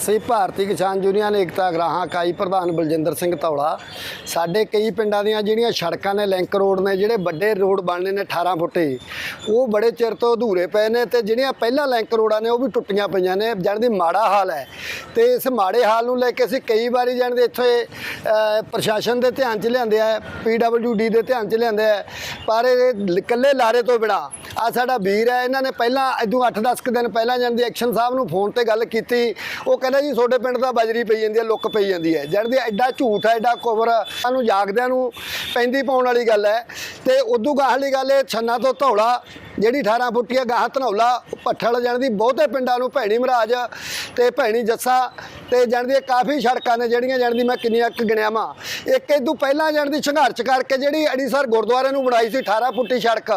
ਅਸੀਂ ਭਾਰਤੀ ਕਿਸਾਨ ਯੂਨੀਅਨ ਏਕਤਾ ਗਰਾਹਾਂ ਇਕਾਈ ਪ੍ਰਧਾਨ ਬਲਜਿੰਦਰ ਸਿੰਘ ਧੌਲਾ। ਸਾਡੇ ਕਈ ਪਿੰਡਾਂ ਦੀਆਂ ਜਿਹੜੀਆਂ ਸੜਕਾਂ ਨੇ, ਲਿੰਕ ਰੋਡ ਨੇ, ਜਿਹੜੇ ਵੱਡੇ ਰੋਡ ਬਣਨੇ ਨੇ 18 ਫੁੱਟੇ ਉਹ ਬੜੇ ਚਿਰ ਤੋਂ ਅਧੂਰੇ ਪਏ ਨੇ ਤੇ ਜਿਹੜੀਆਂ ਪਹਿਲਾਂ ਲਿੰਕ ਰੋਡਾਂ ਨੇ, ਉਹ ਵੀ ਟੁੱਟੀਆਂ ਪਈਆਂ ਨੇ। ਜਾਣੀ ਦੀ ਮਾੜਾ ਹਾਲ ਹੈ। ਤੇ ਇਸ ਮਾੜੇ ਹਾਲ ਨੂੰ ਲੈ ਕੇ ਅਸੀਂ ਕਈ ਵਾਰੀ ਜਾਣੀ ਦੇ ਇੱਥੇ ਪ੍ਰਸ਼ਾਸਨ ਦੇ ਧਿਆਨ 'ਚ ਲਿਆਂਦੇ ਆ ਡੀ ਦੇ ਧਿਆਨ 'ਚ ਲਿਆਂਦੇ ਆ, ਪਰ ਇਹ ਇਕੱਲੇ ਲਾਰੇ ਤੋਂ ਬਿਨਾ ਆ ਸਾਡਾ ਵੀਰ ਹੈ, ਇਹਨਾਂ ਨੇ ਪਹਿਲਾਂ ਇਦੋਂ 8-10 ਕੁ ਦਿਨ ਪਹਿਲਾਂ ਜਾਣੀ ਐਕਸ਼ਨ ਸਾਹਿਬ ਨੂੰ ਫੋਨ ਤੇ ਗੱਲ ਕੀਤੀ। ਉਹ ਕਹਿੰਦਾ ਜੀ ਤੁਹਾਡੇ ਪਿੰਡ ਦਾ ਬਜਰੀ ਪਈ ਜਾਂਦੀ ਹੈ, ਲੁੱਕ ਪਈ ਜਾਂਦੀ ਹੈ। ਜਾਣੀ ਐਡਾ ਝੂਠ ਹੈ, ਐਡਾ ਕੋਵਰ ਸਾਨੂੰ ਜਾਗਦਿਆਂ ਨੂੰ ਪੈਂਦੀ ਪਾਉਣ ਵਾਲੀ ਗੱਲ ਹੈ। ਤੇ ਉਦੋਂ ਗਾਹ ਗੱਲ ਇਹ, ਛੰਨਾ ਤੋਂ ਧੌਲਾ ਜਿਹੜੀ 18 ਫੁੱਟੀਆ ਗਾਹ ਧਨੌਲਾ ਪੱਠਲ ਜਾਣ ਦੀ ਬਹੁਤੇ ਪਿੰਡਾਂ ਨੂੰ ਭੈਣੀ ਮਹਾਰਾਜ ਤੇ ਭੈਣੀ ਜੱਸਾ ਤੇ ਜਾਣ ਦੀ ਕਾਫੀ ਸੜਕਾਂ ਨੇ ਜਿਹੜੀਆਂ ਜਾਣ ਦੀ ਮੈਂ ਕਿੰਨੀਆਂ ਕੁ ਗਿਣਿਆਵਾਂ ਇੱਕ ਇਦੋਂ ਪਹਿਲਾਂ ਜਾਣ ਦੀ ਸੰਘਰਸ਼ ਕਰਕੇ ਜਿਹੜੀ ਅੜੀਸਰ ਗੁਰਦੁਆਰੇ ਨੂੰ ਬਣਾਈ ਸੀ 18 ਫੁੱਟੀ ਸੜਕ,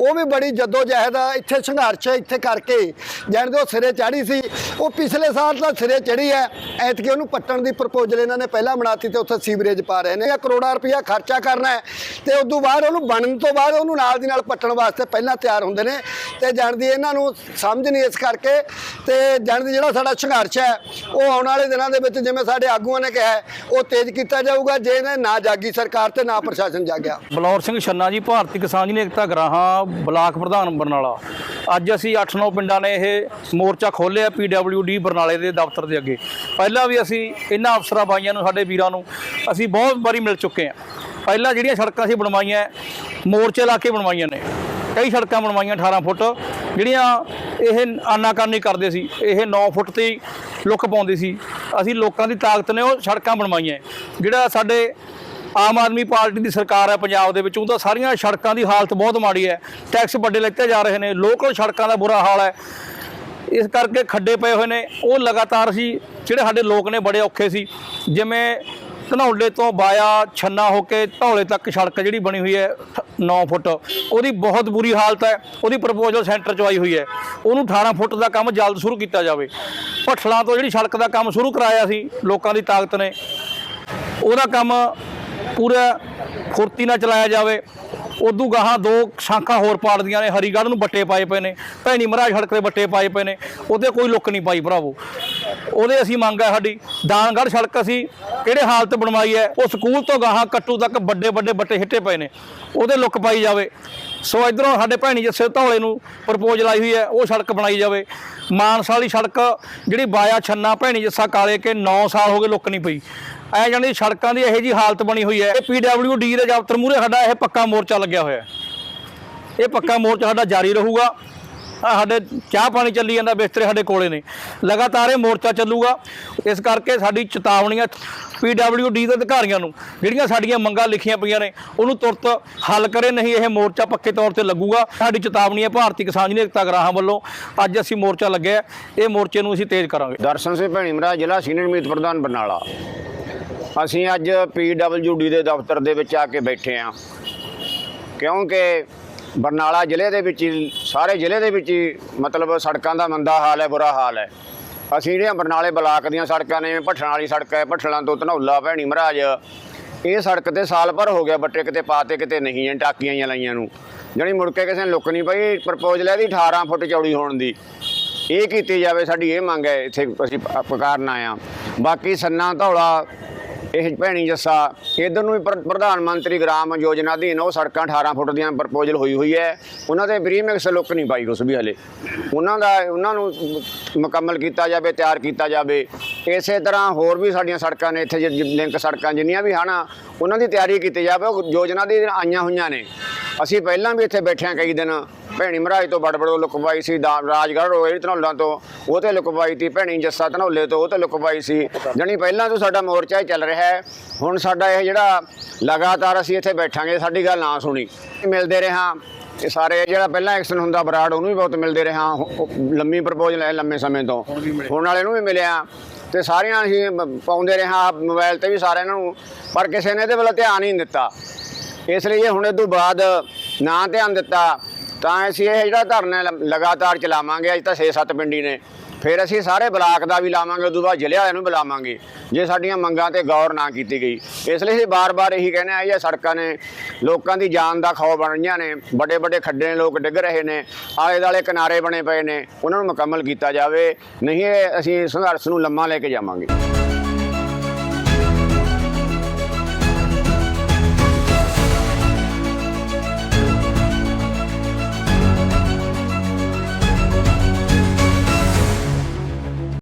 ਉਹ ਵੀ ਬੜੀ ਜੱਦੋ ਜਹਿਦ ਇੱਥੇ ਸੰਘਰਸ਼ ਇੱਥੇ ਕਰਕੇ ਜਾਣ ਦੇ ਉਹ ਸਿਰੇ ਚਾੜੀ ਸੀ। ਉਹ ਪਿਛਲੇ ਸਾਲ ਤਾਂ ਸਿਰੇ ਚੜੀ ਹੈ ਐਤਕੀ ਉਹਨੂੰ ਪੱਟਣ ਦੀ ਪ੍ਰਪੋਜ਼ਲ ਇਹਨਾਂ ਨੇ ਪਹਿਲਾਂ ਬਣਾਤੀ ਤੇ ਉੱਥੇ ਸੀਵਰੇਜ ਪਾ ਰਹੇ ਨੇ। ਇਹ ਕਰੋੜਾਂ ਰੁਪਇਆ ਖਰਚਾ ਕਰਨਾ ਹੈ ਤੇ ਤੋਂ ਬਾਅਦ ਉਹਨੂੰ ਬਣਨ ਤੋਂ ਬਾਅਦ ਉਹਨੂੰ ਨਾਲ ਦੀ ਨਾਲ ਪੱਟਣ ਵਾਸਤੇ ਪਹਿਲਾਂ ਤਿਆਰ ਹੁੰਦੇ ਨੇ ਤੇ ਜਾਣਦੀ ਇਹਨਾਂ ਨੂੰ ਸਮਝ ਨਹੀਂ ਇਸ ਕਰਕੇ ਤੇ ਜਾਣਦੀ ਜਿਹੜਾ ਸਾਡਾ ਸੰਘਰਸ਼ ਹੈ, ਉਹ ਆਉਣ ਵਾਲੇ ਦਿਨਾਂ ਦੇ ਵਿੱਚ ਜਿਵੇਂ ਸਾਡੇ ਆਗੂਆਂ ਨੇ ਕਿਹਾ ਉਹ ਤੇਜ਼ ਕੀਤਾ ਜਾਊਗਾ, ਜੇ ਇਹਨੇ ਨਾ ਜਾਗੀ ਸਰਕਾਰ ਤੇ ਨਾ ਪ੍ਰਸ਼ਾਸਨ ਜਾਗਿਆ। ਬਲੌਰ ਸਿੰਘ ਛੰਨਾ ਜੀ, ਭਾਰਤੀ ਕਿਸਾਨ ਯੂਨੀਅਨ ਏਕਤਾ ਗਰਾਹਾਂ, ਬਲਾਕ ਪ੍ਰਧਾਨ ਬਰਨਾਲਾ ਅੱਜ ਅਸੀਂ 8-9 ਪਿੰਡਾਂ ਨੇ ਇਹ ਮੋਰਚਾ ਖੋਲ੍ਹਿਆ ਡੀ ਬਰਨਾਲੇ ਦੇ ਦਫ਼ਤਰ ਦੇ ਅੱਗੇ। ਪਹਿਲਾਂ ਵੀ ਅਸੀਂ ਇਹਨਾਂ ਅਫਸਰਾਂ ਬਾਈਆਂ ਨੂੰ, ਸਾਡੇ ਵੀਰਾਂ ਨੂੰ ਅਸੀਂ ਬਹੁਤ ਵਾਰੀ ਮਿਲ ਚੁੱਕੇ ਹਾਂ। ਪਹਿਲਾਂ ਜਿਹੜੀਆਂ ਸੜਕਾਂ ਸੀ ਬਣਵਾਈਆਂ, ਮੋਰਚੇ ਲਾ ਕੇ ਬਣਵਾਈਆਂ ਨੇ। ਕਈ ਸੜਕਾਂ ਬਣਵਾਈਆਂ 18 ਫੁੱਟ, ਜਿਹੜੀਆਂ ਇਹ ਆਨਾਕਾਨੀ ਕਰਦੇ ਸੀ। ਇਹ 9 ਫੁੱਟ ਤੇ ਲੁੱਕ ਪਾਉਂਦੀ ਸੀ। ਅਸੀਂ ਲੋਕਾਂ ਦੀ ਤਾਕਤ ਨੇ ਉਹ ਸੜਕਾਂ ਬਣਵਾਈਆਂ। ਜਿਹੜਾ ਸਾਡੇ ਆਮ ਆਦਮੀ ਪਾਰਟੀ ਦੀ ਸਰਕਾਰ ਹੈ ਪੰਜਾਬ ਦੇ ਵਿੱਚ ਉਹਦਾ ਸਾਰੀਆਂ ਸੜਕਾਂ ਦੀ ਹਾਲਤ ਬਹੁਤ ਮਾੜੀ ਹੈ। ਟੈਕਸ ਵੱਡੇ ਲੈਤੇ ਜਾ ਰਹੇ ਨੇ। ਲੋਕਲ ਸੜਕਾਂ ਦਾ ਬੁਰਾ ਹਾਲ ਹੈ। ਇਸ ਕਰਕੇ ਖੱਡੇ ਪਏ ਹੋਏ ਨੇ। ਉਹ ਲਗਾਤਾਰ ਸੀ, ਜਿਹੜੇ ਸਾਡੇ ਲੋਕ ਨੇ, ਬੜੇ ਔਖੇ ਸੀ। ਜਿਵੇਂ ਧਨੌਲੇ ਤੋਂ ਬਾਇਆ ਛੰਨਾ ਹੋ ਕੇ ਧੌਲੇ ਤੱਕ ਸੜਕ ਜਿਹੜੀ ਬਣੀ ਹੋਈ ਹੈ 9 ਫੁੱਟ। ਉਹਦੀ ਬਹੁਤ ਬੁਰੀ ਹਾਲਤ ਹੈ। ਉਹਦੀ ਪ੍ਰਪੋਜ਼ਲ ਸੈਂਟਰ 'ਚ ਆਈ ਹੋਈ ਹੈ। ਉਹਨੂੰ 18 ਫੁੱਟ ਦਾ ਕੰਮ ਜਲਦ ਸ਼ੁਰੂ ਕੀਤਾ ਜਾਵੇ। ਭੱਠਲਾਂ ਤੋਂ ਜਿਹੜੀ ਸੜਕ ਦਾ ਕੰਮ ਸ਼ੁਰੂ ਕਰਾਇਆ ਸੀ, ਲੋਕਾਂ ਦੀ ਤਾਕਤ ਨੇ। ਉਹਦਾ ਕੰਮ ਪੂਰਾ ਫੁਰਤੀ ਨਾਲ ਚਲਾਇਆ ਜਾਵੇ। ਉਦੋਂ ਗਾਹਾਂ ਦੋ ਸ਼ਾਖਾਂ ਹੋਰ ਪਾੜਦੀਆਂ ਨੇ। ਹਰੀਗੜ੍ਹ ਨੂੰ ਬੱਟੇ ਪਾਏ ਪਏ ਨੇ। ਭੈਣੀ ਮਹਾਰਾਜ ਸੜਕ ਦੇ ਬੱਟੇ ਪਾਏ ਪਏ ਨੇ। ਉਹਦੇ ਕੋਈ ਲੁੱਕ ਨਹੀਂ ਪਾਈ, ਭਰਾਵੋ। ਉਹਦੇ ਅਸੀਂ ਮੰਗ ਹੈ ਸਾਡੀ। ਦਾਨਗੜ੍ਹ ਸੜਕ ਅਸੀਂ ਕਿਹੜੇ ਹਾਲਤ ਬਣਵਾਈ ਹੈ, ਉਹ ਸਕੂਲ ਤੋਂ ਗਾਹਾਂ ਕੱਟੂ ਤੱਕ ਵੱਡੇ ਵੱਡੇ ਬੱਟੇ ਹਿੱਟੇ ਪਏ ਨੇ। ਉਹਦੇ ਲੁੱਕ ਪਾਈ ਜਾਵੇ। ਸੋ ਇਧਰੋਂ ਸਾਡੇ ਭੈਣੀ ਜੱਸੇ ਧੌਲੇ ਨੂੰ ਪ੍ਰਪੋਜ਼ਲ ਆਈ ਹੋਈ ਹੈ, ਉਹ ਸੜਕ ਬਣਾਈ ਜਾਵੇ। ਮਾਨਸਾ ਵਾਲੀ ਸੜਕ ਜਿਹੜੀ ਬਾਇਆ ਛੰਨਾ, ਭੈਣੀ ਜੱਸਾ ਕਾਲੇ ਕੇ 9 ਸਾਲ ਹੋ ਗਏ ਲੁੱਕ ਨਹੀਂ ਪਈ। ਐ ਜਾਣੀ ਸੜਕਾਂ ਦੀ ਇਹੋ ਜੀ ਹਾਲਤ ਬਣੀ ਹੋਈ ਹੈ। ਇਹ ਡੀ ਦੇ ਦਫ਼ਤਰ ਮੂਹਰੇ ਸਾਡਾ ਇਹ ਪੱਕਾ ਮੋਰਚਾ ਲੱਗਿਆ ਹੋਇਆ ਹੈ। ਇਹ ਪੱਕਾ ਮੋਰਚਾ ਸਾਡਾ ਜਾਰੀ ਰਹੂਗਾ। ਆਹ ਸਾਡੇ ਚਾਹ ਪਾਣੀ ਚੱਲੀ ਜਾਂਦਾ, ਬਿਸਤਰੇ ਸਾਡੇ ਕੋਲੇ ਨੇ। ਲਗਾਤਾਰ ਇਹ ਮੋਰਚਾ ਚੱਲੂਗਾ। ਇਸ ਕਰਕੇ ਸਾਡੀ ਚੇਤਾਵਨੀਆਂ ਡੀ ਦੇ ਅਧਿਕਾਰੀਆਂ ਨੂੰ, ਜਿਹੜੀਆਂ ਸਾਡੀਆਂ ਮੰਗਾਂ ਲਿਖੀਆਂ ਪਈਆਂ ਨੇ, ਉਹਨੂੰ ਤੁਰਤ ਹੱਲ ਕਰੇ, ਨਹੀਂ ਇਹ ਮੋਰਚਾ ਪੱਕੇ ਤੌਰ ਤੇ ਲੱਗੂਗਾ। ਸਾਡੀ ਚੇਤਾਵਨੀ ਹੈ ਭਾਰਤੀ ਕਿਸਾਨ ਯੂਨੀਅਨ ਏਕਤਾ ਗਰਾਹਾਂ ਵੱਲੋਂ ਅੱਜ ਅਸੀਂ ਮੋਰਚਾ ਲੱਗਿਆ। ਇਹ ਮੋਰਚੇ ਨੂੰ ਅਸੀਂ ਤੇਜ਼ ਕਰਾਂਗੇ। ਦਰਸ਼ਨ ਸਿੰਘ ਭੈਣੀ ਮਰਾ ਜ਼ਿਲ੍ਹਾ ਸੀਨੀਅਰ ਮੀਤ ਪ੍ਰਧਾਨ ਬਰਨਾਲਾ। ਅਸੀਂ ਅੱਜ ਡੀ ਦੇ ਦਫ਼ਤਰ ਦੇ ਵਿੱਚ ਆ ਕੇ ਬੈਠੇ ਹਾਂ। ਕਿਉਂਕਿ ਬਰਨਾਲਾ ਜ਼ਿਲ੍ਹੇ ਦੇ ਵਿੱਚ ਹੀ, ਸਾਰੇ ਜ਼ਿਲ੍ਹੇ ਦੇ ਵਿੱਚ ਹੀ ਮਤਲਬ ਸੜਕਾਂ ਦਾ ਮੰਦਾ ਹਾਲ ਹੈ, ਬੁਰਾ ਹਾਲ ਹੈ। ਅਸੀਂ ਜਿਹੜੀਆਂ ਬਰਨਾਲੇ ਬਲਾਕ ਦੀਆਂ ਸੜਕਾਂ ਨੇ ਭੱਠਣ ਵਾਲੀ ਸੜਕ ਹੈ, ਭੱਠਲਾਂ ਤੋਂ ਧਨੌਲਾ, ਭੈਣੀ ਮਹਾਰਾਜ, ਇਹ ਸੜਕ ਤੇ ਸਾਲ ਭਰ ਹੋ ਗਿਆ ਬੱਟੇ ਕਿਤੇ ਪਾਤੇ, ਕਿਤੇ ਨਹੀਂ ਜਾਂ ਟਾਕੀਆਂ ਹੀ ਲਾਈਆਂ ਨੂੰ। ਜਣੀ ਮੁੜ ਕੇ ਕਿਸੇ ਨੇ ਲੁੱਕ ਨਹੀਂ ਪਈ, ਪ੍ਰਪੋਜ਼ਲ ਹੈ ਦੀ 18 ਫੁੱਟ ਚੌੜੀ ਹੋਣ ਦੀ। ਇਹ ਕੀਤੀ ਜਾਵੇ, ਸਾਡੀ ਇਹ ਮੰਗ ਹੈ, ਇੱਥੇ ਅਸੀਂ ਪ- ਪੁਕਾਰਨ ਆਏ ਹਾਂ। ਬਾਕੀ ਸੰਨਾ, ਧੌਲਾ ਇਹ ਭੈਣੀ ਜੱਸਾ, ਇਧਰ ਨੂੰ ਵੀ ਪ੍ਰਧਾਨ ਮੰਤਰੀ ਗ੍ਰਾਮ ਯੋਜਨਾ ਅਧੀਨ ਉਹ ਸੜਕਾਂ 18 ਫੁੱਟ ਦੀਆਂ ਪ੍ਰਪੋਜ਼ਲ ਹੋਈ ਹੋਈ ਹੈ। ਉਹਨਾਂ ਦੇ ਬਰੀਮਿਕਸ ਲੁੱਕ ਨਹੀਂ ਪਾਈ ਕੁਛ ਵੀ ਹਲੇ। ਉਹਨਾਂ ਦਾ, ਉਹਨਾਂ ਨੂੰ ਮੁਕੰਮਲ ਕੀਤਾ ਜਾਵੇ, ਤਿਆਰ ਕੀਤਾ ਜਾਵੇ। ਇਸੇ ਤਰ੍ਹਾਂ ਹੋਰ ਵੀ ਸਾਡੀਆਂ ਸੜਕਾਂ ਨੇ, ਇੱਥੇ ਜਿ- ਲਿੰਕ ਸੜਕਾਂ ਜਿੰਨੀਆਂ ਵੀ ਹਨ, ਉਹਨਾਂ ਦੀ ਤਿਆਰੀ ਕੀਤੀ ਜਾਵੇ, ਉਹ ਯੋਜਨਾ ਦੀ ਆਈਆਂ ਹੋਈਆਂ ਨੇ। ਅਸੀਂ ਪਹਿਲਾਂ ਵੀ ਇੱਥੇ ਬੈਠੇ ਹਾਂ ਕਈ ਦਿਨ। ਭੈਣੀ ਮਹਾਰਾਜ ਤੋਂ ਬੜਬੜੋ ਲੁਕਵਾਈ ਸੀ, ਦਾ ਰਾਜਗੜ੍ਹ ਰੋਏ ਧਨੌਲਾਂ ਤੋਂ। ਉਹ ਤੇ ਲੁਕਵਾਈ ਤੀ ਭੈਣੀ ਜੱਸਾ ਧਨੌਲੇ ਤੋਂ, ਉਹ ਤੇ ਲੁਕਵਾਈ ਸੀ। ਜਣੀ ਪਹਿਲਾਂ ਤੋਂ ਸਾਡਾ ਮੋਰਚਾ ਹੀ ਚੱਲ ਰਿਹਾ ਹੈ। ਹੁਣ ਸਾਡਾ ਇਹ ਜਿਹੜਾ ਲਗਾਤਾਰ ਅਸੀਂ ਇੱਥੇ ਬੈਠਾਂਗੇ, ਸਾਡੀ ਗੱਲ ਨਾ ਸੁਣੀ। ਮਿਲਦੇ ਰਹਾਂ। ਇਹ ਸਾਰੇ ਜਿਹੜਾ ਪਹਿਲਾਂ ਐਕਸ਼ਨ ਹੁੰਦਾ, ਬਰਾੜ ਉਹਨੂੰ ਵੀ ਬਹੁਤ ਮਿਲਦੇ ਰਹਾਂ। ਲੰਮੀ ਪ੍ਰਪੋਜ਼ਲ ਹੈ ਲੰਮੇ ਸਮੇਂ ਤੋਂ। ਹੁਣ ਵਾਲੇ ਨੂੰ ਵੀ ਮਿਲਿਆ। ਤੇ ਸਾਰਿਆਂ ਅਸੀਂ ਮ- ਪਾਉਂਦੇ ਰਹਾਂ ਮੋਬਾਈਲ ਤੇ ਵੀ ਸਾਰਿਆਂ ਨੂੰ। ਪਰ ਕਿਸੇ ਨੇ ਇਹਦੇ ਵੱਲ ਧਿਆਨ ਹੀ ਨਹੀਂ ਦਿੱਤਾ। ਇਸ ਲਈ ਜੇ ਹੁਣ ਇਹ ਤੋਂ ਬਾਅਦ ਨਾ ਧਿਆਨ ਦਿੱਤਾ। ਤਾਂ ਅਸੀਂ ਇਹ ਜਿਹੜਾ ਧਰਨਾ ਲ- ਲਗਾਤਾਰ ਚਲਾਵਾਂਗੇ, ਅੱਜ ਤਾਂ 6-7 ਪਿੰਡੀ ਨੇ। ਫਿਰ ਅਸੀਂ ਸਾਰੇ ਬਲਾਕ ਦਾ ਵੀ ਲਾਵਾਂਗੇ, ਉਦੋਂ ਬਾਅਦ ਜ਼ਿਲ੍ਹੇ ਵਾਲਿਆਂ ਨੂੰ ਬੁਲਾਵਾਂਗੇ, ਜੇ ਸਾਡੀਆਂ ਮੰਗਾਂ ਤੇ ਗੌਰ ਨਾ ਕੀਤੀ ਗਈ। ਇਸ ਲਈ ਅਸੀਂ ਬਾਰ-ਬਾਰ ਇਹੀ ਕਹਿੰਦੇ ਆ ਇਹ ਸੜਕਾਂ ਨੇ, ਲੋਕਾਂ ਦੀ ਜਾਨ ਦਾ ਖੌਫ ਬਣ ਰਹੀਆਂ ਨੇ ਵੱਡੇ ਵੱਡੇ ਖੱਡੇ ਨੇ, ਲੋਕ ਡਿੱਗ ਰਹੇ ਨੇ ਆਲੇ ਦਾਲੇ ਕਿਨਾਰੇ ਬਣੇ ਪਏ ਨੇ, ਉਹਨਾਂ ਨੂੰ ਮੁਕੰਮਲ ਕੀਤਾ ਜਾਵੇ, ਨਹੀਂ ਇਹ ਅਸੀਂ ਸੰਘਰਸ਼ ਨੂੰ ਲੰਮਾ ਲੈ ਕੇ ਜਾਵਾਂਗੇ।